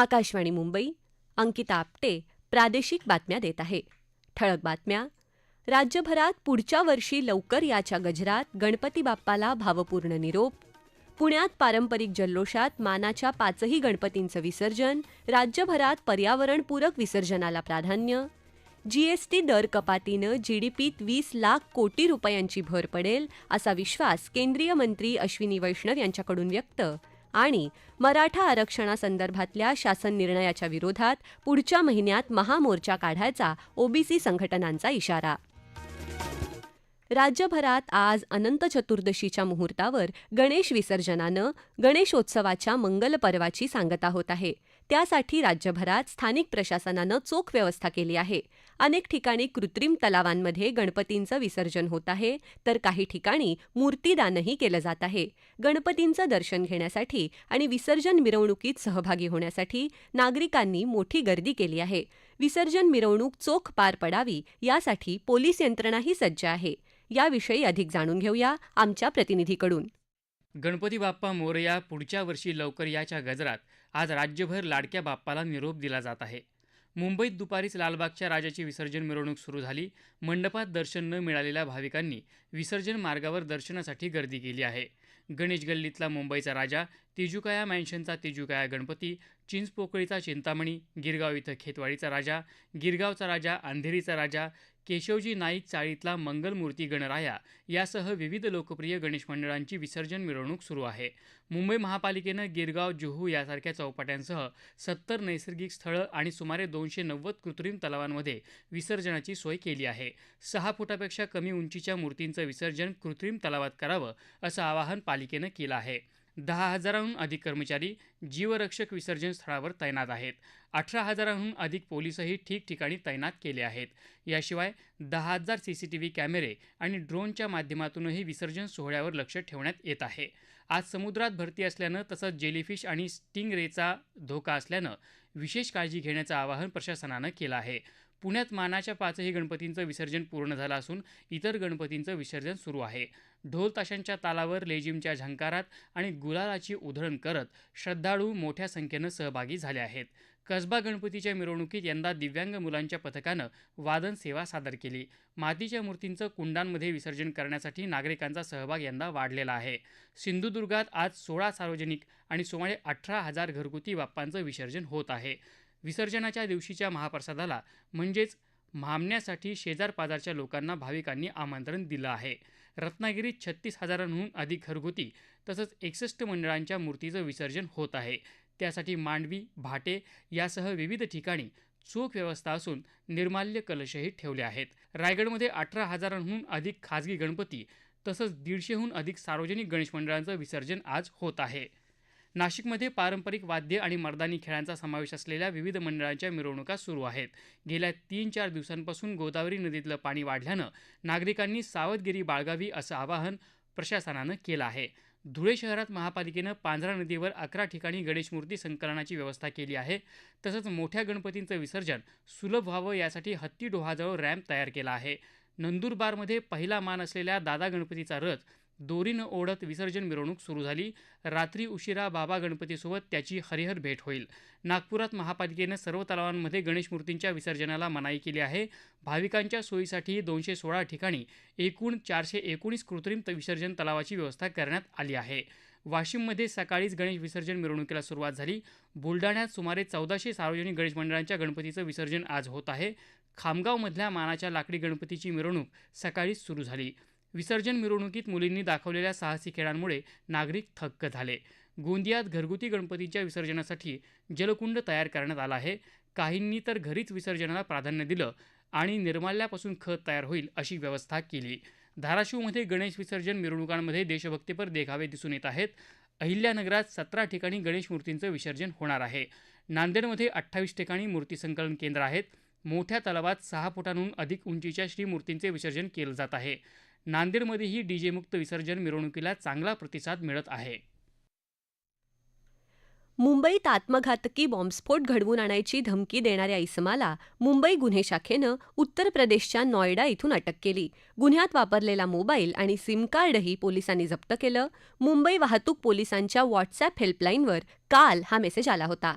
आकाशवाणी मुंबई अंकिता आपटे प्रादेशिक बातम्या देत आहे. ठळक बातम्या. राज्यभरात पुढच्या वर्षी लवकर याच्या गजरात गणपती बाप्पाला भावपूर्ण निरोप. पुण्यात पारंपरिक जल्लोषात मानाच्या पाचही गणपतींचं विसर्जन राज्यभरात पर्यावरणपूरक विसर्जनाला प्राधान्य. जीएसटी दर कपातीनं जीडीपीत वीस लाख कोटी रुपयांची भर पडेल असा विश्वास केंद्रीय मंत्री अश्विनी वैष्णव यांच्याकडून व्यक्त आणि मराठा आरक्षणासंदर्भातल्या शासन निर्णयाच्या विरोधात पुढच्या महिन्यात महामोर्चा काढायचा ओबीसी संघटनांचा इशारा. राज्यभरात आज अनंत चतुर्दशीच्या मुहूर्तावर गणेश विसर्जनानं गणेशोत्सवाच्या मंगल पर्वाची सांगता होत आहे. त्यासाठी राज्यभरात स्थानिक प्रशासनानं चोख व्यवस्था केली आहे. अनेक ठिकाणी कृत्रिम तलावांमध्ये गणपतींचं विसर्जन होत आहे तर काही ठिकाणी मूर्तीदानही केलं जात आहे. गणपतींचं दर्शन घेण्यासाठी आणि विसर्जन मिरवणुकीत सहभागी होण्यासाठी नागरिकांनी मोठी गर्दी केली आहे. विसर्जन मिरवणूक चोख पार पडावी यासाठी पोलीस यंत्रणाही सज्ज आहे. याविषयी अधिक जाणून घेऊया आमच्या प्रतिनिधीकडून. गणपती बाप्पा मोरया पुढच्या वर्षी लवकर याच्या गजरात आज राज्यभर लाडक्या बाप्पाला निरोप दिला जात आहे. मुंबईत दुपारीच लालबागच्या राजाची विसर्जन मिरवणूक सुरू झाली. मंडपात दर्शन न मिळालेल्या भाविकांनी विसर्जन मार्गावर दर्शनासाठी गर्दी केली आहे. गणेश गल्लीतला मुंबईचा राजा तिजुकाया मॅन्शनचा तिजुकाया गणपती चिंचपोकळीचा चिंतामणी गिरगाव इथं खेतवाडीचा राजा गिरगावचा राजा अंधेरीचा राजा केशवजी नाईक चाळीतला मंगलमूर्ती गणराया यासह विविध लोकप्रिय गणेश मंडळांची विसर्जन मिरवणूक सुरू आहे. मुंबई महापालिकेनं गिरगाव जुहू यासारख्या चौपाट्यांसह सत्तर नैसर्गिक स्थळं आणि सुमारे दोनशे नव्वद कृत्रिम तलावांमध्ये विसर्जनाची सोय केली आहे. सहा फुटापेक्षा कमी उंचीच्या मूर्तींचं विसर्जन कृत्रिम तलावात करावं असं आवाहन पालिकेनं केलं आहे. दहा हजारांहून अधिक कर्मचारी जीवरक्षक विसर्जन स्थळावर तैनात आहेत. अठरा हजारांहून अधिक पोलीसही ठिकठिकाणी तैनात केले आहेत. याशिवाय दहा हजार सी सी टी व्ही कॅमेरे आणि ड्रोनच्या माध्यमातूनही विसर्जन सोहळ्यावर लक्ष ठेवण्यात येत आहे. आज समुद्रात भरती असल्यानं तसंच जेलीफिश आणि स्टिंग रेचा धोका असल्यानं विशेष काळजी घेण्याचं आवाहन प्रशासनानं केलं आहे. पुण्यात मानाच्या पाचही गणपतींचं विसर्जन पूर्ण झालं असून इतर गणपतींचं विसर्जन सुरू आहे. ढोल ताशांच्या तालावर लेजिमच्या झंकारात आणि गुलालाची उधळण करत श्रद्धाळू मोठ्या संख्येनं सहभागी झाले आहेत. कसबा गणपतीच्या मिरवणुकीत यंदा दिव्यांग मुलांच्या पथकानं वादन सेवा सादर केली. मातीच्या मूर्तींचं कुंडांमध्ये विसर्जन करण्यासाठी नागरिकांचा सहभाग यंदा वाढलेला आहे. सिंधुदुर्गात आज सोळा सार्वजनिक आणि सुमारे अठरा हजार घरगुती बाप्पांचं विसर्जन होत आहे. विसर्जनाच्या दिवशीच्या महाप्रसादाला म्हणजेच मामण्यासाठी शेजारपाजारच्या लोकांना भाविकांनी आमंत्रण दिलं आहे. रत्नागिरीत छत्तीस हजारांहून अधिक घरगुती तसंच एकसष्ट मंडळांच्या मूर्तीचं विसर्जन होत आहे. त्यासाठी मांडवी भाटे यासह विविध ठिकाणी चोख व्यवस्था असून निर्माल्य कलशही ठेवले आहेत. रायगडमध्ये अठरा हजारांहून अधिक खाजगी गणपती तसंच दीडशेहून अधिक सार्वजनिक गणेश मंडळांचं विसर्जन आज होत आहे. नाशिकमध्ये पारंपरिक वाद्य आणि मर्दानी खेळांचा समावेश असलेल्या विविध मंडळांच्या मिरवणुका सुरू आहेत. गेल्या तीन चार दिवसांपासून गोदावरी नदीतलं पाणी वाढल्यानं नागरिकांनी सावधगिरी बाळगावी असं आवाहन प्रशासनानं केलं आहे. धुळे शहरात महापालिकेनं पांझरा नदीवर अकरा ठिकाणी गणेशमूर्ती संकलनाची व्यवस्था केली आहे. तसंच मोठ्या गणपतींचं विसर्जन सुलभ व्हावं यासाठी हत्ती डोहाजवळ रॅम्प तयार केला आहे. नंदुरबारमध्ये पहिला मान असलेल्या दादा गणपतीचा रथ दोरीनं ओढत विसर्जन मिरवणूक सुरू झाली. रात्री उशिरा बाबा गणपतीसोबत त्याची हरिहर भेट होईल. नागपुरात महापालिकेनं सर्व तलावांमध्ये गणेश मूर्तींच्या विसर्जनाला मनाई केली आहे. भाविकांच्या सोयीसाठी दोनशे सोळा ठिकाणी एकूण चारशे एकोणीस कृत्रिम विसर्जन तलावाची व्यवस्था करण्यात आली आहे. वाशिममध्ये सकाळीच गणेश विसर्जन मिरवणुकीला सुरुवात झाली. बुलढाण्यात सुमारे चौदाशे सार्वजनिक गणेश मंडळांच्या गणपतीचं विसर्जन आज होत आहे. खामगावमधल्या मानाच्या लाकडी गणपतीची मिरवणूक सकाळीच सुरू झाली. विसर्जन मिरवणुकीत मुलींनी दाखवलेल्या साहसी खेळांमुळे नागरिक थक्क झाले. गोंदियात घरगुती गणपतीच्या विसर्जनासाठी जलकुंड तयार करण्यात आला आहे. काहींनी तर घरीच विसर्जनाला प्राधान्य दिलं आणि निर्माल्यापासून खत तयार होईल अशी व्यवस्था केली. धाराशिवमध्ये गणेश विसर्जन मिरवणुकांमध्ये देशभक्तीपर देखावे दिसून येत आहेत. अहिल्यानगरात सतरा ठिकाणी गणेश मूर्तींचं विसर्जन होणार आहे. नांदेडमध्ये अठ्ठावीस ठिकाणी मूर्ती संकलन केंद्र आहेत. मोठ्या तलावात सहा फुटांहून अधिक उंचीच्या श्रीमूर्तींचे विसर्जन केलं जात आहे. नांदेडमध्येही डीजे मुक्त विसर्जन मिरवणुकीला चांगला प्रतिसाद मिळत आहे. मुंबईत आत्मघातकी बॉम्बस्फोट घडवून आणायची धमकी देणाऱ्या इसमाला मुंबई गुन्हे शाखेनं उत्तर प्रदेशच्या नॉयडा इथून अटक केली. गुन्ह्यात वापरलेला मोबाईल आणि सिमकार्डही पोलिसांनी जप्त केलं. मुंबई वाहतूक पोलिसांच्या व्हॉट्सॲप हेल्पलाईनवर काल हा मेसेज आला होता.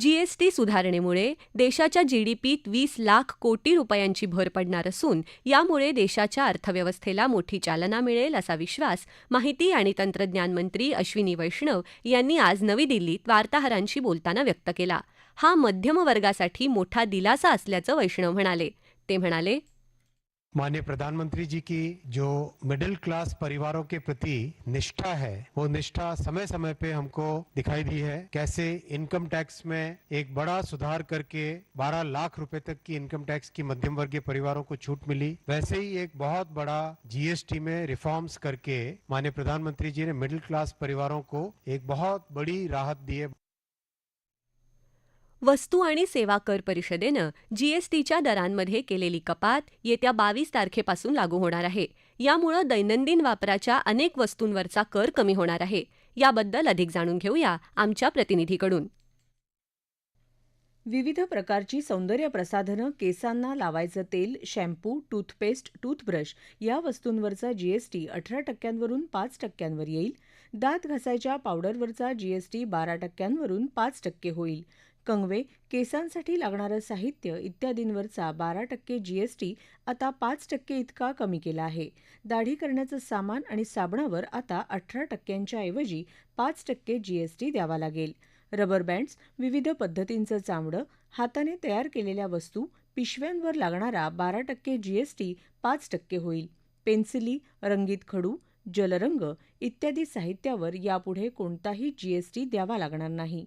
जीएसटी सुधारणेमुळे देशाच्या जीडीपीत वीस लाख कोटी रुपयांची भर पडणार असून यामुळे देशाच्या अर्थव्यवस्थेला मोठी चालना मिळेल असा विश्वास माहिती आणि तंत्रज्ञान मंत्री अश्विनी वैष्णव यांनी आज नवी दिल्लीत वार्ताहरांशी बोलताना व्यक्त केला. हा मध्यम वर्गासाठी मोठा दिलासा असल्याचं वैष्णव म्हणाले. ते म्हणाले माननीय प्रधानमंत्री जी की जो मिडिल क्लास परिवारों के प्रति निष्ठा है, वो निष्ठा समय समय पे हमको दिखाई दी है। कैसे इनकम टैक्स में एक बड़ा सुधार करके 12 लाख रुपए तक की इनकम टैक्स की मध्यम वर्गीय परिवारों को छूट मिली, वैसे ही एक बहुत बड़ा जीएसटी में रिफॉर्म्स करके माननीय प्रधानमंत्री जी ने मिडिल क्लास परिवारों को एक बहुत बड़ी राहत दी है। वस्तू आणि सेवा कर परिषदेनं जीएसटीच्या दरांमध्ये केलेली कपात येत्या बावीस तारखेपासून लागू होणार आहे. यामुळं दैनंदिन वापराच्या अनेक वस्तूंवरचा कर कमी होणार आहे. याबद्दल अधिक जाणून घेऊया आमच्या प्रतिनिधीकडून. विविध प्रकारची सौंदर्य प्रसाधनं केसांना लावायचं तेल शॅम्पू टूथपेस्ट टूथब्रश या वस्तूंवरचा जीएसटी अठरा टक्क्यांवरून पाच टक्क्यांवर येईल. दात घासायच्या पावडरवरचा जीएसटी बारा टक्क्यांवरून पाच टक्के होईल. कंगवे केसांसाठी लागणारं साहित्य इत्यादींवरचा बारा टक्के जीएसटी आता पाच टक्के इतका कमी केला आहे. दाढी करण्याचं सामान आणि साबणावर आता अठरा टक्क्यांच्या ऐवजी पाच टक्के जीएसटी द्यावा लागेल. रबर बँड्स विविध पद्धतींचं चामडं हाताने तयार केलेल्या वस्तू पिशव्यांवर लागणारा बारा टक्के जीएसटी पाच टक्के होईल. पेन्सिली रंगीत खडू जलरंग इत्यादी साहित्यावर यापुढे कोणताही जीएसटी द्यावा लागणार नाही.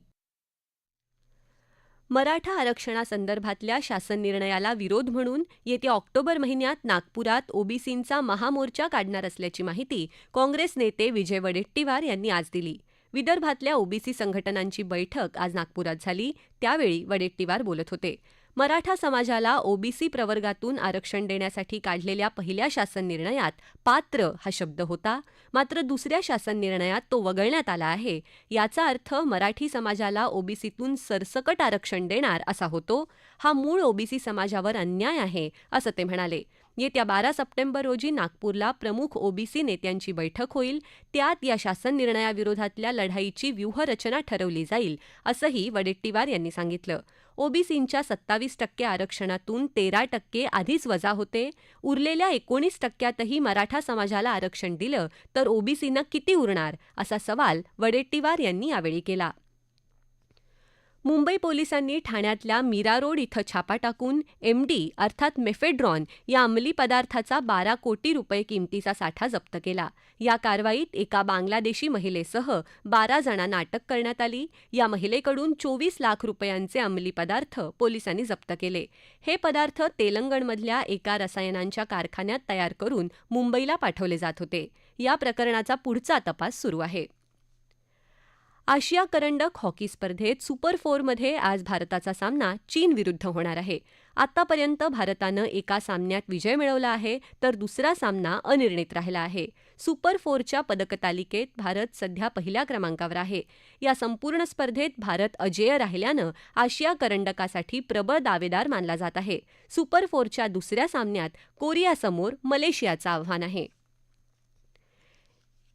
मराठा आरक्षणासंदर्भातल्या शासन निर्णयाला विरोध म्हणून येत्या ऑक्टोबर महिन्यात नागपुरात ओबीसींचा महामोर्चा काढणार असल्याची माहिती काँग्रेस नेते विजय वडेट्टीवार यांनी आज दिली. विदर्भातल्या ओबीसी संघटनांची बैठक आज नागपुरात झाली त्यावेळी वडेट्टीवार बोलत होते. मराठा समाजाला ओबीसी प्रवर्गातून आरक्षण देण्यासाठी काढलेल्या पहिल्या शासन निर्णयात पात्र हा शब्द होता. मात्र दुसऱ्या शासन निर्णयात तो वगळण्यात आला आहे. याचा अर्थ मराठी समाजाला ओबीसीतून सरसकट आरक्षण देणार असा होतो. हा मूळ ओबीसी समाजावर अन्याय आहे असं ते म्हणाले. येत्या बारा सप्टेंबर रोजी नागपूरला प्रमुख ओबीसी नेत्यांची बैठक होईल. त्यात या शासन निर्णयाविरोधातल्या लढाईची व्यूहरचना ठरवली जाईल असंही वडेट्टीवार यांनी सांगितलं. ओबीसींच्या सत्तावीस टक्के आरक्षणातून तेरा टक्के आधीच वजा होते. उरलेल्या एकोणीस टक्क्यातही मराठा समाजाला आरक्षण दिलं तर ओबीसीनं किती उरणार? असा सवाल वडेट्टीवार यांनी यावेळी केला. मुंबई पोलिसांनी ठाण्यातल्या मीरा रोड इथं छापा टाकून एमडी अर्थात मेफेड्रॉन या अंमली पदार्थाचा बारा कोटी रुपये किमतीचा साठा जप्त केला. या कारवाईत एका बांगलादेशी महिलेसह बारा जणांना अटक करण्यात आली. या महिलेकडून चोवीस लाख रुपयांचे अंमली पदार्थ पोलिसांनी जप्त केले. हे पदार्थ तेलंगणमधल्या एका रसायनांच्या कारखान्यात तयार करून मुंबईला पाठवले जात होते. या प्रकरणाचा पुढचा तपास सुरू आहे. आशिया करंडक हॉकी स्पर्धेत सुपर फोरमध्ये आज भारताचा सामना चीनविरुद्ध होणार आहे. आतापर्यंत भारतानं एका सामन्यात विजय मिळवला आहे तर दुसरा सामना अनिर्णित राहिला आहे. सुपर फोरच्या पदकतालिकेत भारत सध्या पहिल्या क्रमांकावर आहे. या संपूर्ण स्पर्धेत भारत अजेय राहिल्यानं आशिया करंडकासाठी प्रबळ दावेदार मानला जात आहे. सुपर फोरच्या दुसऱ्या सामन्यात कोरियासमोर मलेशियाचं आव्हान आहे.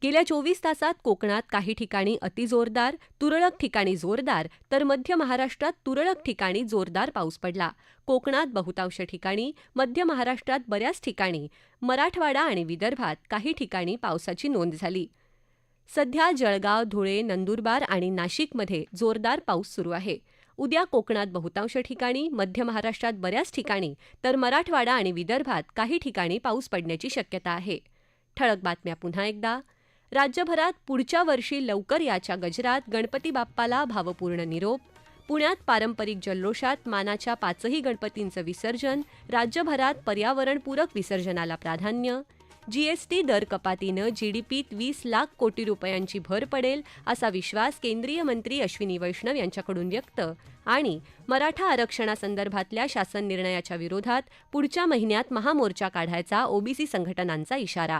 गेल्या चोवीस तासात कोकणात काही ठिकाणी अतिजोरदार तुरळक ठिकाणी जोरदार तर मध्य महाराष्ट्रात तुरळक ठिकाणी जोरदार पाऊस पडला. कोकणात बहुतांश ठिकाणी मध्य महाराष्ट्रात बऱ्याच ठिकाणी मराठवाडा आणि विदर्भात काही ठिकाणी पावसाची नोंद झाली. सध्या जळगाव धुळे नंदुरबार आणि नाशिकमध्ये जोरदार पाऊस सुरू आहे. उद्या कोकणात बहुतांश ठिकाणी मध्य महाराष्ट्रात बऱ्याच ठिकाणी तर मराठवाडा आणि विदर्भात काही ठिकाणी पाऊस पडण्याची शक्यता आहे. ठळक बातम्या पुन्हा एकदा. राज्यभरात पुढच्या वर्षी लवकर याच्या गजरात गणपती बाप्पाला भावपूर्ण निरोप. पुण्यात पारंपरिक जल्लोषात मानाच्या पाचही गणपतींचं विसर्जन राज्यभरात पर्यावरणपूरक विसर्जनाला प्राधान्य. जीएसटी दर कपातीनं जीडीपीत वीस लाख कोटी रुपयांची भर पडेल असा विश्वास केंद्रीय मंत्री अश्विनी वैष्णव यांच्याकडून व्यक्त. आणि मराठा आरक्षणासंदर्भातल्या शासन निर्णयाच्या विरोधात पुढच्या महिन्यात महामोर्चा काढायचा ओबीसी संघटनांचा इशारा.